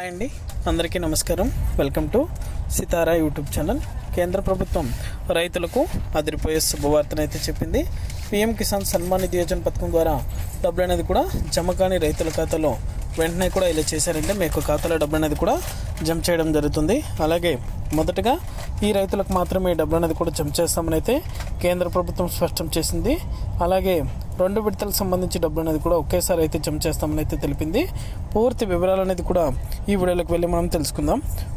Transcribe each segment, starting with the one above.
Hi అండి. అందరికీ నమస్కారం. Welcome to Sitara YouTube channel. కేంద్ర ప్రభుత్వం రైతులకు అదిరిపోయే శుభవార్తనైతే చెప్పింది. పిఎం కిసాన్ సన్మాన్ నిధి యోజన పథకం ద్వారా డబ్బులు అనేది కూడా జమ కాని రైతుల ఖాతాలో వెంటనే కూడా ఇలా చేశారంటే మీ యొక్క ఖాతాలో డబ్బులు అనేది కూడా జమ చేయడం జరుగుతుంది. అలాగే మొదటగా ఈ రైతులకు మాత్రమే ఈ డబ్బులు అనేది కూడా జమ చేస్తామని అయితే కేంద్ర ప్రభుత్వం స్పష్టం చేసింది. అలాగే రెండు విడతలకు సంబంధించి డబ్బులు అనేది కూడా ఒకేసారి అయితే జమ చేస్తామని అయితే తెలిపింది. పూర్తి వివరాలు అనేది కూడా ఈ వీడియోలోకి వెళ్ళి మనం తెలుసుకుందాం.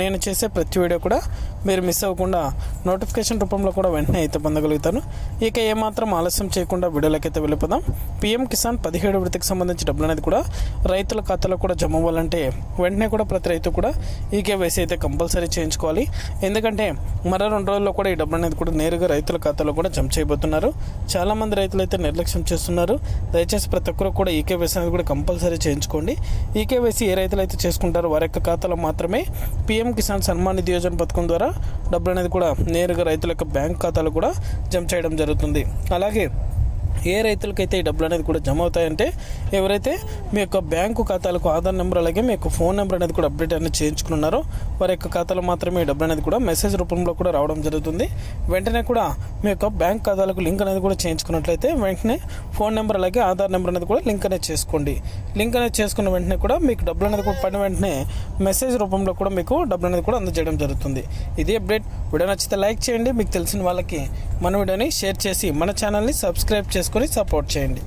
నేను చేసే ప్రతి వీడియో కూడా మీరు మిస్ అవ్వకుండా నోటిఫికేషన్ రూపంలో కూడా వెంటనే అయితే పొందగలుగుతాను. ఇక ఏమాత్రం ఆలస్యం చేయకుండా వీడియోలోకి వెళ్ళిపోదాం. పిఎం కిసాన్ పదిహేడు విడతకి సంబంధించి డబ్బులు అనేది కూడా రైతుల ఖాతాలో కూడా జమ అవ్వాలంటే వెంటనే కూడా ప్రతి రైతు కూడా ఈ కేవైసీ అయితే కంపల్సరీ చేయించుకోవాలి. ఎందుకంటే మరో రెండు రోజుల్లో కూడా ఈ డబ్బులు అనేది కూడా నేరుగా రైతుల ఖాతాలో కూడా జమ చేయబోతున్నారు. చాలామంది రైతులు అయితే నిర్లక్ష్యం చేస్తున్నారు. దయచేసి ప్రతి ఒక్కరు కూడా ఈ కేవైసీ అనేది కూడా కంపల్సరీ చేయించుకోండి. ఈ కేవైసీ ఏ రైతులు అయితే చేసుకుంటారో వారి యొక్క ఖాతాలో మాత్రమే పీఎం కిసాన్ సన్మాన్ నిధి యోజన పథకం ద్వారా డబ్బులు అనేది కూడా నేరుగా రైతుల యొక్క బ్యాంక్ ఖాతాలు కూడా జమ చేయడం జరుగుతుంది. అలాగే ఏ రైతులకైతే ఈ డబ్బులు అనేది కూడా జమ అవుతాయంటే ఎవరైతే మీ యొక్క బ్యాంకు ఖాతాలకు ఆధార్ నెంబర్ అలాగే మీ యొక్క ఫోన్ నెంబర్ అనేది కూడా అప్డేట్ అనేది చేయించుకున్నారో వారి యొక్క ఖాతాలో మాత్రమే ఈ డబ్బులు అనేది కూడా మెసేజ్ రూపంలో కూడా రావడం జరుగుతుంది. వెంటనే కూడా మీ యొక్క బ్యాంక్ ఖాతాలకు లింక్ అనేది కూడా చేయించుకున్నట్లయితే వెంటనే ఫోన్ నెంబర్ అలాగే ఆధార్ నెంబర్ అనేది కూడా లింక్ అనేది చేసుకోండి. లింక్ అనేది చేసుకున్న వెంటనే కూడా మీకు డబ్బులు అనేది కూడా పడిన వెంటనే మెసేజ్ రూపంలో కూడా మీకు డబ్బులు అనేది కూడా అందజేయడం జరుగుతుంది. ఇది అప్డేట్. వీడియో నచ్చితే లైక్ చేయండి. మీకు తెలిసిన వాళ్ళకి మన వీడియోని షేర్ చేసి మన ఛానల్ని సబ్స్క్రైబ్ చేసుకొని సపోర్ట్ చేయండి.